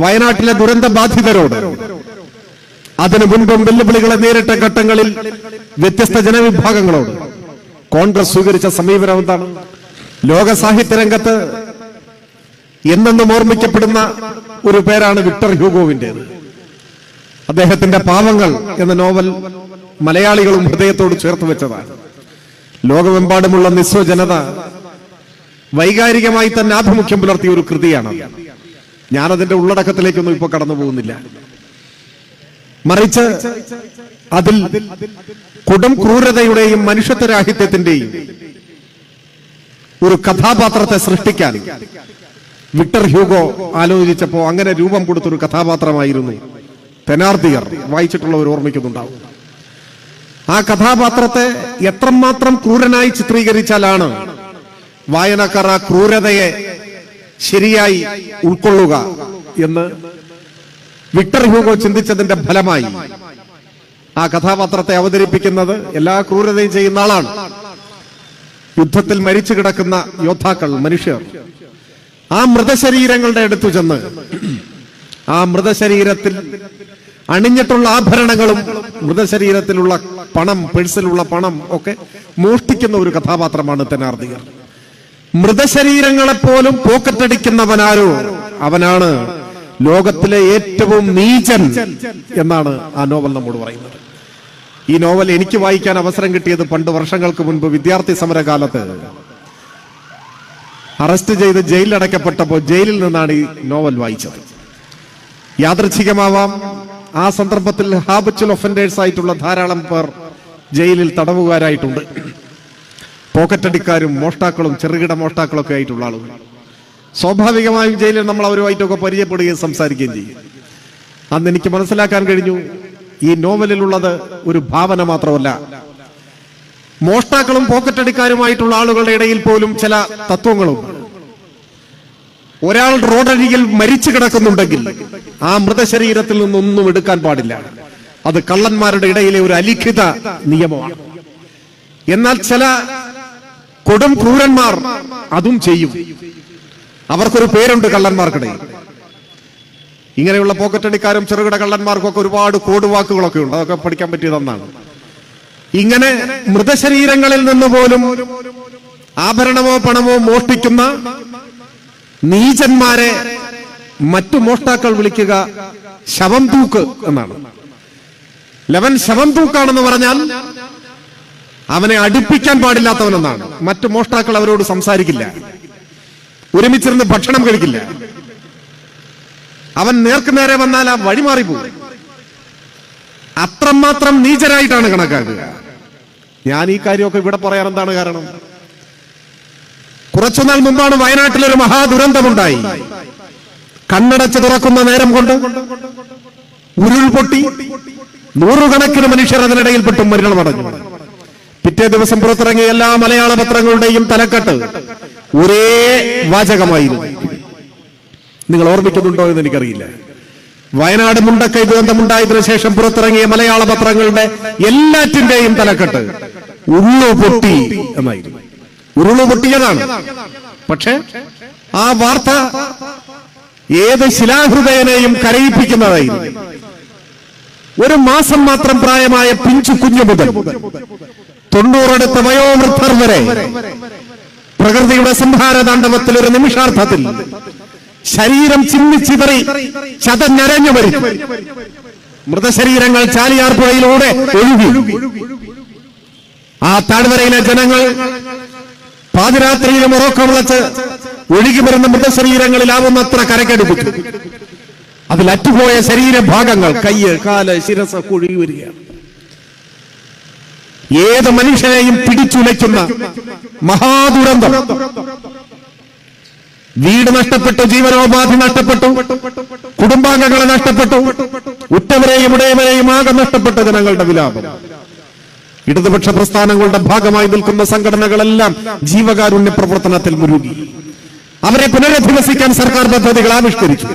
വയനാട്ടിലെ ദുരന്ത ബാധിതരോട് അതിനു മുൻപും വെല്ലുവിളികളെ നേരിട്ട ഘട്ടങ്ങളിൽ വ്യത്യസ്ത ജനവിഭാഗങ്ങളോട് കോൺഗ്രസ് സ്വീകരിച്ച സമീപനം എന്താണ്? ലോക സാഹിത്യ രംഗത്ത് എന്നെന്നും ഓർമ്മിക്കപ്പെടുന്ന ഒരു പേരാണ് വിക്ടർ ഹ്യൂഗോവിന്റേത് അദ്ദേഹത്തിന്റെ പാവങ്ങൾ എന്ന നോവൽ മലയാളികളും ഹൃദയത്തോട് ചേർത്ത് വെച്ചതാണ്. ലോകമെമ്പാടുമുള്ള നിസ്വ ജനത വൈകാരികമായി തന്നെ ആഭിമുഖ്യം പുലർത്തിയ ഒരു കൃതിയാണ് ഞാനതിന്റെ ഉള്ളടക്കത്തിലേക്കൊന്നും ഇപ്പൊ കടന്നു പോകുന്നില്ല. മറിച്ച് അതിൽ കൊടും ക്രൂരതയുടെയും മനുഷ്യത്വരാഹിത്യത്തിന്റെയും ഒരു കഥാപാത്രത്തെ സൃഷ്ടിക്കാൻ വിക്ടർ ഹ്യൂഗോ ആലോചിച്ചപ്പോ അങ്ങനെ രൂപം കൊടുത്തൊരു കഥാപാത്രമായിരുന്നു തെനാർദിയർ. വായിച്ചിട്ടുള്ളവർ ഓർമ്മിക്കുന്നുണ്ടാവും ആ കഥാപാത്രത്തെ എത്രമാത്രം ക്രൂരനായി ചിത്രീകരിച്ചാലാണ് വായനക്കാർ ആ ക്രൂരതയെ ശരിയായി ഉൾക്കൊള്ളുക എന്ന് വിക്ടർ ഹ്യൂഗോ ചിന്തിച്ചതിന്റെ ഫലമായി ആ കഥാപാത്രത്തെ അവതരിപ്പിക്കുന്നത് എല്ലാ ക്രൂരതയും ചെയ്യുന്ന ആളാണ്. യുദ്ധത്തിൽ മരിച്ചു കിടക്കുന്ന യോദ്ധാക്കൾ മനുഷ്യർ. ആ മൃതശരീരങ്ങളുടെ അടുത്തു ചെന്ന് ആ മൃതശരീരത്തിൽ അണിഞ്ഞിട്ടുള്ള ആഭരണങ്ങളും മൃതശരീരത്തിലുള്ള പണം പേഴ്സിലുള്ള പണം ഒക്കെ മോഷ്ടിക്കുന്ന ഒരു കഥാപാത്രമാണ് തെനാർദികർ മൃതശരീരങ്ങളെപ്പോലും പോക്കറ്റടിക്കുന്നവനാരോ? അവനാണ് ലോകത്തിലെ ഏറ്റവും നീചൻ എന്നാണ് ആ നോവൽ നമ്മോട് പറയുന്നത്. ഈ നോവൽ എനിക്ക് വായിക്കാൻ അവസരം കിട്ടിയത് പണ്ട് വർഷങ്ങൾക്ക് മുൻപ് വിദ്യാർത്ഥി സമരകാലത്ത്. അറസ്റ്റ് ചെയ്ത് ജയിലിലടക്കപ്പെട്ടപ്പോൾ ജയിലിൽ നിന്നാണ് ഈ നോവൽ വായിച്ചത്. യാദൃച്ഛികമാവാം. ആ സന്ദർഭത്തിൽ ഹാബിച്വൽ ഒഫൻഡേഴ്സ് ആയിട്ടുള്ള ധാരാളം പേർ ജയിലിൽ തടവുകാരായിട്ടുണ്ട്. പോക്കറ്റടിക്കാരും മോഷ്ടാക്കളും ചെറുകിട മോഷ്ടാക്കളൊക്കെ ആയിട്ടുള്ള ആളുകൾ. സ്വാഭാവികമായും ജയിലിൽ നമ്മൾ അവരുമായിട്ടൊക്കെ പരിചയപ്പെടുകയും സംസാരിക്കുകയും ചെയ്യും. അന്ന് എനിക്ക് മനസ്സിലാക്കാൻ കഴിഞ്ഞു ഈ നോവലിലുള്ളത് ഒരു ഭാവന മാത്രമല്ല. മോഷ്ടാക്കളും പോക്കറ്റടിക്കാരുമായിട്ടുള്ള ആളുകളുടെ ഇടയിൽ പോലും ചില തത്വങ്ങളും. ഒരാൾ റോഡരികിൽ മരിച്ചു കിടക്കുന്നുണ്ടെങ്കിൽ ആ മൃതശരീരത്തിൽ നിന്നൊന്നും എടുക്കാൻ പാടില്ല. അത് കള്ളന്മാരുടെ ഇടയിലെ ഒരു അലിഖിത നിയമമാണ്. എന്നാൽ ചില കൊടും ക്രൂരന്മാർ അതും ചെയ്യും. അവർക്കൊരു പേരുണ്ട് കള്ളന്മാർക്കിടയിൽ. ഇങ്ങനെയുള്ള പോക്കറ്റടിക്കാരും ചെറുകിട കള്ളന്മാർക്കും ഒക്കെ ഒരുപാട് കോഡ് വാക്കുകളൊക്കെ ഉണ്ട്. അതൊക്കെ പഠിക്കാൻ പറ്റിയതെന്നാണ് ഇങ്ങനെ മൃതശരീരങ്ങളിൽ നിന്ന് പോലും ആഭരണമോ പണമോ മോഷ്ടിക്കുന്ന നീചന്മാരെ മറ്റു മോഷ്ടാക്കൾ വിളിക്കുക ശവം തൂക്ക് എന്നാണ്. ലവൻ ശവം തൂക്കാണെന്ന് പറഞ്ഞാൽ അവനെ അടുപ്പിക്കാൻ പാടില്ലാത്തവനെന്നാണ്. മറ്റു മോഷ്ടാക്കൾ അവരോട് സംസാരിക്കില്ല. ഒരുമിച്ചിരുന്ന് ഭക്ഷണം കഴിക്കില്ല. അവൻ നേർക്ക് നേരെ വന്നാൽ ആ വഴി മാറിപ്പോകും അത്രമാത്രം നീചരായിട്ടാണ് കണക്കാക്കുക. ഞാൻ ഈ കാര്യമൊക്കെ ഇവിടെ പറയാൻ എന്താണ് കാരണം? കുറച്ചുനാൾ മുമ്പാണ് വയനാട്ടിൽ ഒരു മഹാദുരന്തമുണ്ടായി. കണ്ണടച്ച് തുറക്കുന്ന നേരം കൊണ്ട് ഉരുൾപൊട്ടി നൂറുകണക്കിന് മനുഷ്യർ അതിനിടയിൽപ്പെട്ടും മരണമടഞ്ഞു. പിറ്റേ ദിവസം പുറത്തിറങ്ങിയ എല്ലാ മലയാള പത്രങ്ങളുടെയും തലക്കെട്ട് ഒരേ വാചകമായിരുന്നു. നിങ്ങൾ ഓർമ്മിക്കുന്നുണ്ടോ എന്ന് എനിക്കറിയില്ല. വയനാട് മുണ്ടക്കൈ ദുരന്തമുണ്ടായതിനു ശേഷം പുറത്തിറങ്ങിയ മലയാള പത്രങ്ങളുടെ എല്ലാറ്റിന്റെയും തലക്കെട്ട് ഉള്ളു പൊട്ടി എന്നായിരുന്നു. ഉരുളു പൊട്ടിയതാണ്. പക്ഷെ ആ വാർത്ത ഏത് ശിലാഹൃദയനെയും കരയിപ്പിക്കുന്നതായിരുന്നു. ഒരു മാസം മാത്രം പ്രായമായ പിഞ്ചു കുഞ്ഞു മുതൽ തൊണ്ണൂറടുത്ത വയോവൃദ്ധർ വരെ പ്രകൃതിയുടെ സംഹാര താണ്ഡവത്തിൽ ഒരു നിമിഷാർത്ഥത്തിൽ ശരീരം ചിന്തിച്ചിതറി ചതഞ്ഞരഞ്ഞു വരും മൃതശരീരങ്ങൾ ചാലിയാർപ്പുഴയിലൂടെ ഒഴുകി. ആ താഴ്വരയിലെ ജനങ്ങൾ പാതിരാത്രിയിലും ഉറക്കം വിളച്ച് ഒഴുകി വരുന്ന മൃതശരീരങ്ങളിലാവുന്നത്ര കരക്കെടുപ്പിച്ചു. അതിലറ്റുപോയ ശരീരഭാഗങ്ങൾ കയ്യ് കാൽ ശിരസ് കുഴി വരികയാണ്. ഏത് മനുഷ്യനെയും പിടിച്ചുലയ്ക്കുന്ന മഹാദുരന്തം. വീട് നഷ്ടപ്പെട്ടു ജീവനോപാധി നഷ്ടപ്പെട്ടു കുടുംബാംഗങ്ങളെ നഷ്ടപ്പെട്ടു ഉറ്റവരെയും ഉടയവരെയും ആകെ നഷ്ടപ്പെട്ട ജനങ്ങളുടെ വിലാപം. ഇടതുപക്ഷ പ്രസ്ഥാനങ്ങളുടെ ഭാഗമായി നിൽക്കുന്ന സംഘടനകളെല്ലാം ജീവകാരുണ്യ പ്രവർത്തനത്തിൽ മുരുകി അവരെ പുനരധിവസിക്കാൻ സർക്കാർ പദ്ധതികൾ ആവിഷ്കരിച്ചു.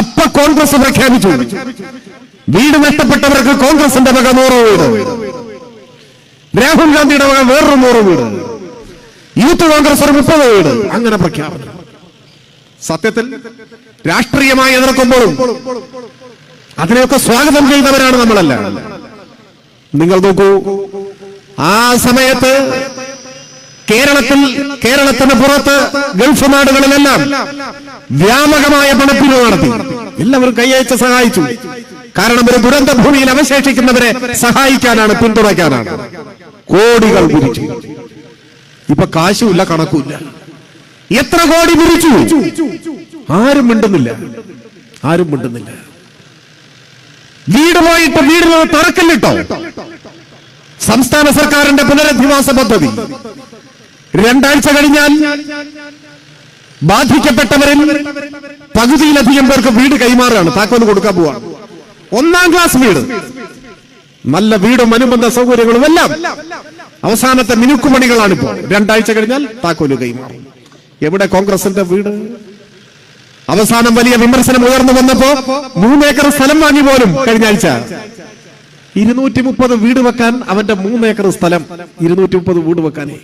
അപ്പ കോൺഗ്രസ് പ്രഖ്യാപിച്ചു. വീട് നഷ്ടപ്പെട്ടവർക്ക് കോൺഗ്രസിന്റെ വക നൂറ് വീട് രാഹുൽ ഗാന്ധിയുടെ വക വേറൊരു നൂറ് വീട്. യൂത്ത് കോൺഗ്രസ് ഒരു മുപ്പത് വീട്. അങ്ങനെ പ്രഖ്യാപനം. സത്യത്തിൽ രാഷ്ട്രീയമായി എതിർക്കുമ്പോഴും അതിനെയൊക്കെ സ്വാഗതം ചെയ്യുന്നവരാണ് നമ്മളല്ല. നിങ്ങൾ നോക്കൂ ആ സമയത്ത് കേരളത്തിൽ കേരളത്തിന് പുറത്ത് ഗൾഫ് നാടുകളിലെല്ലാം വ്യാപകമായ പണപ്പിരിവ് നടത്തി. എല്ലാവരും കൈയച്ച് സഹായിച്ചു. കാരണം ഒരു ദുരന്ത ഭൂമിയിൽ അവശേഷിക്കുന്നവരെ സഹായിക്കാനാണ് പിന്തുണയ്ക്കാനാണ്. കോടികൾ പിരിച്ചു. ഇപ്പൊ കാശുമില്ല കണക്കുമില്ല. എത്ര കോടി പിരിച്ചു? ആരും മിണ്ടുന്നില്ല. ആരും മിണ്ടുന്നില്ല. വീട് പോയിട്ട് വീടിന് തറക്കല്ലിട്ടോ? സംസ്ഥാന സർക്കാരിന്റെ പുനരധിവാസ പദ്ധതി. രണ്ടാഴ്ച കഴിഞ്ഞാൽ ബാധിക്കപ്പെട്ടവരിൽ പകുതിയിലധികം പേർക്ക് വീട് കൈമാറുകയാണ്. താക്കോൽ കൊടുക്കാൻ പോവാണ്. ഒന്നാം ക്ലാസ് വീട്. നല്ല വീടും അനുബന്ധ സൗകര്യങ്ങളും എല്ലാം. അവസാനത്തെ മിനുക്കുമണികളാണ് ഇപ്പോൾ. രണ്ടാഴ്ച കഴിഞ്ഞാൽ താക്കോൽ കൈമാറും എവിടെ കോൺഗ്രസിന്റെ വീട്? അവസാനം വലിയ വിമർശനം ഉയർന്നു വന്നപ്പോ മൂന്നേക്കർ സ്ഥലം വാങ്ങി പോലും കഴിഞ്ഞ ആഴ്ച. ഇരുന്നൂറ്റി മുപ്പത് വീട് വെക്കാൻ അവന്റെ മൂന്നേക്കർ സ്ഥലം ഇരുന്നൂറ്റി മുപ്പത് വീട് വെക്കാനേ.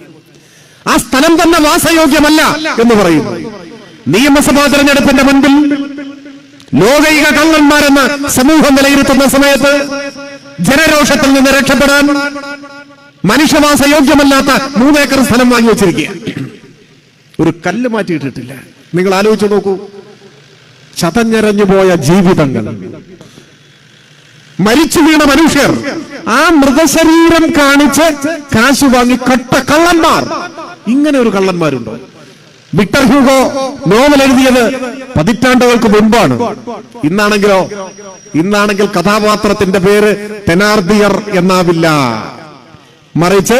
ആ സ്ഥലം തന്നെ വാസയോഗ്യമല്ല എന്ന് പറയുന്നു. നിയമസഭാ തെരഞ്ഞെടുപ്പിന്റെ മുൻപിൽ ലോകൈക കള്ളന്മാരെന്ന് സമൂഹം വിലയിരുത്തുന്ന സമയത്ത് ജനരോഷത്തിൽ നിന്ന് രക്ഷപ്പെടാൻ മനുഷ്യവാസ യോഗ്യമല്ലാത്ത മൂന്നേക്കർ സ്ഥലം വാങ്ങി വെച്ചിരിക്കുക ഒരു കല്ല് മാറ്റിയിട്ടിട്ടില്ല. നിങ്ങൾ ആലോചിച്ചു നോക്കൂ. ചതഞ്ഞരഞ്ഞു പോയ ജീവിതങ്ങൾ. മരിച്ചു വീണ മനുഷ്യർ ആ മൃതശരീരം കാണിച്ച് കാശ് വാങ്ങി കട്ട കള്ളന്മാർ. ഇങ്ങനെ ഒരു കള്ളന്മാരുണ്ടോ? വിക്ടർ ഹ്യൂഗോ നോവൽ എഴുതിയത് പതിറ്റാണ്ടുകൾക്ക് മുൻപാണ് ഇന്നാണെങ്കിലോ? ഇന്നാണെങ്കിൽ കഥാപാത്രത്തിന്റെ പേര് തെനാർദിയർ എന്നാവില്ല. മറിച്ച്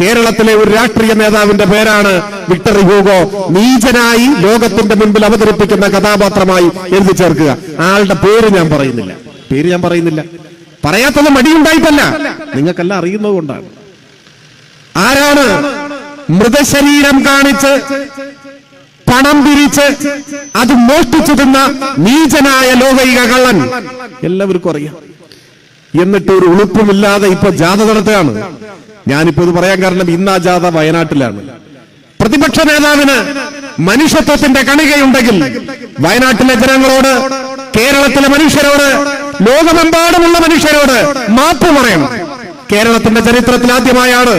കേരളത്തിലെ ഒരു രാഷ്ട്രീയ നേതാവിന്റെ പേരാണ് വിക്ടർ ഹ്യൂഗോ. നീചനായി ലോകത്തിന്റെ മുൻപിൽ അവതരിപ്പിക്കുന്ന കഥാപാത്രമായി എഴുതി ചേർക്കുക. ആളുടെ പേര് ഞാൻ പറയുന്നില്ല. പേര് ഞാൻ പറയുന്നില്ല. പറയാത്തത് മടിയുണ്ടായിട്ടല്ല. നിങ്ങൾക്കെല്ലാം അറിയുന്നത് കൊണ്ടാണ്. ആരാണ് മൃതശരീരം കാണിച്ച് പണം പിരിച്ച് അത് മോഷ്ടിച്ചു തിന്ന നീചനായ ലോകൈക കള്ളൻ. എല്ലാവർക്കും അറിയാം. എന്നിട്ട് ഒരു ഉളുപ്പുമില്ലാതെ ഇപ്പൊ ജാഥ നടത്തുകയാണ് ഞാനിപ്പോ ഇത് പറയാൻ കാരണം ഇന്ന് ആ ജാഥ വയനാട്ടിലാണ്. പ്രതിപക്ഷ നേതാവിന് മനുഷ്യത്വത്തിന്റെ കണികയുണ്ടെങ്കിൽ വയനാട്ടിലെ ജനങ്ങളോട് കേരളത്തിലെ മനുഷ്യരോട് ലോകമെമ്പാടുമുള്ള മനുഷ്യരോട് മാപ്പ് പറയണം. കേരളത്തിന്റെ ചരിത്രത്തിൽ ആദ്യമായാണ്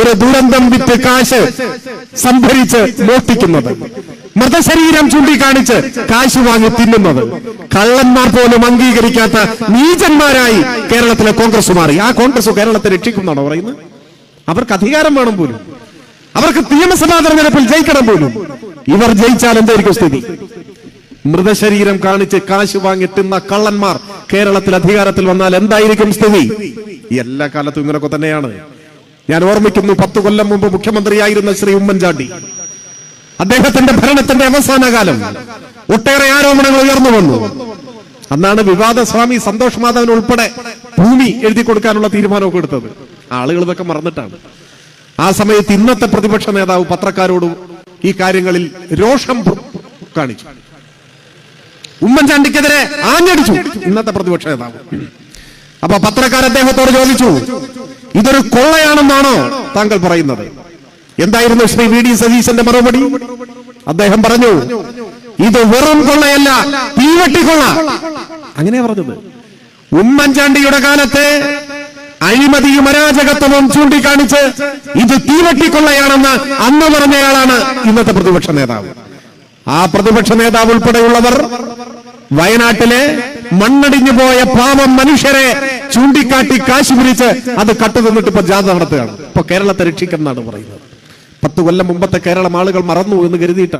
ഒരു ദുരന്തം വിറ്റ് കാശ് സംഭരിച്ച് മോഷ്ടിക്കുന്നത്. മൃതശരീരം ചൂണ്ടിക്കാണിച്ച് കാശ് വാങ്ങി തിന്നുന്നത്. കള്ളന്മാർ പോലും അംഗീകരിക്കാത്ത നീചന്മാരായി കേരളത്തിലെ കോൺഗ്രസ് മാറി. ആ കോൺഗ്രസ് കേരളത്തെ രക്ഷിക്കുന്നാണോ പറയുന്നത്? അവർക്ക് അധികാരം വേണം പോലും. അവർക്ക് നിയമസഭാ തെരഞ്ഞെടുപ്പിൽ ജയിക്കണം പോലും. ഇവർ ജയിച്ചാൽ എന്തായിരിക്കും സ്ഥിതി? മൃതശരീരം കാണിച്ച് കാശ് വാങ്ങി തിന്ന കള്ളന്മാർ കേരളത്തിൽ അധികാരത്തിൽ വന്നാൽ എന്തായിരിക്കും സ്ഥിതി? എല്ലാ കാലത്തും ഇങ്ങനൊക്കെ തന്നെയാണ്. ഞാൻ ഓർമ്മിക്കുന്നു പത്ത് കൊല്ലം മുമ്പ് മുഖ്യമന്ത്രിയായിരുന്ന ശ്രീ ഉമ്മൻചാണ്ടി. അദ്ദേഹത്തിന്റെ ഭരണത്തിന്റെ അവസാന കാലം ഒട്ടേറെ ആരോപണങ്ങൾ ഉയർന്നു വന്നു. അന്നാണ് വിവാദ സ്വാമി സന്തോഷ് മാധവൻ ഉൾപ്പെടെ ഭൂമി എഴുതി കൊടുക്കാനുള്ള തീരുമാനമൊക്കെ എടുത്തത്. ആളുകൾ ഇതൊക്കെ മറന്നിട്ടാണ്. ആ സമയത്ത് ഇന്നത്തെ പ്രതിപക്ഷ നേതാവ് പത്രക്കാരോടും ഈ കാര്യങ്ങളിൽ രോഷം കാണിച്ചു. ഉമ്മൻചാണ്ടിക്കെതിരെ ആഞ്ഞടിച്ചു ഇന്നത്തെ പ്രതിപക്ഷ നേതാവ്. അപ്പൊ പത്രക്കാർ അദ്ദേഹത്തോട് ചോദിച്ചു ഇതൊരു കൊള്ളയാണെന്നാണോ താങ്കൾ പറയുന്നത്? എന്തായിരുന്നു ശ്രീ വി ഡി സതീശന്റെ മറുപടി? അദ്ദേഹം പറഞ്ഞു ഇത് വെറും കൊള്ളയല്ല തീവട്ടിക്കൊള്ള അങ്ങനെ പറഞ്ഞത്. ഉമ്മൻചാണ്ടിയുടെ കാലത്ത് അഴിമതിയും അരാജകത്വവും ചൂണ്ടിക്കാണിച്ച് ഇത് തീവട്ടിക്കൊള്ളയാണെന്ന് അന്ന് പറഞ്ഞയാളാണ് ഇന്നത്തെ പ്രതിപക്ഷ നേതാവ്. ആ പ്രതിപക്ഷ നേതാവ് ഉൾപ്പെടെയുള്ളവർ വയനാട്ടിലെ മണ്ണടിഞ്ഞു പോയ പാവം മനുഷ്യരെ ചൂണ്ടിക്കാട്ടി കാശ് പിരിച്ച് അത് കട്ടു നിന്നിട്ട് ഇപ്പൊ ജാഥ നടത്തുകയാണ്. ഇപ്പൊ കേരളത്തെ രക്ഷിക്കുന്നതാണ് പറയുന്നത്. പത്ത് കൊല്ലം മുമ്പത്തെ കേരളം ആളുകൾ മറന്നു എന്ന് കരുതിയിട്ടാണ്.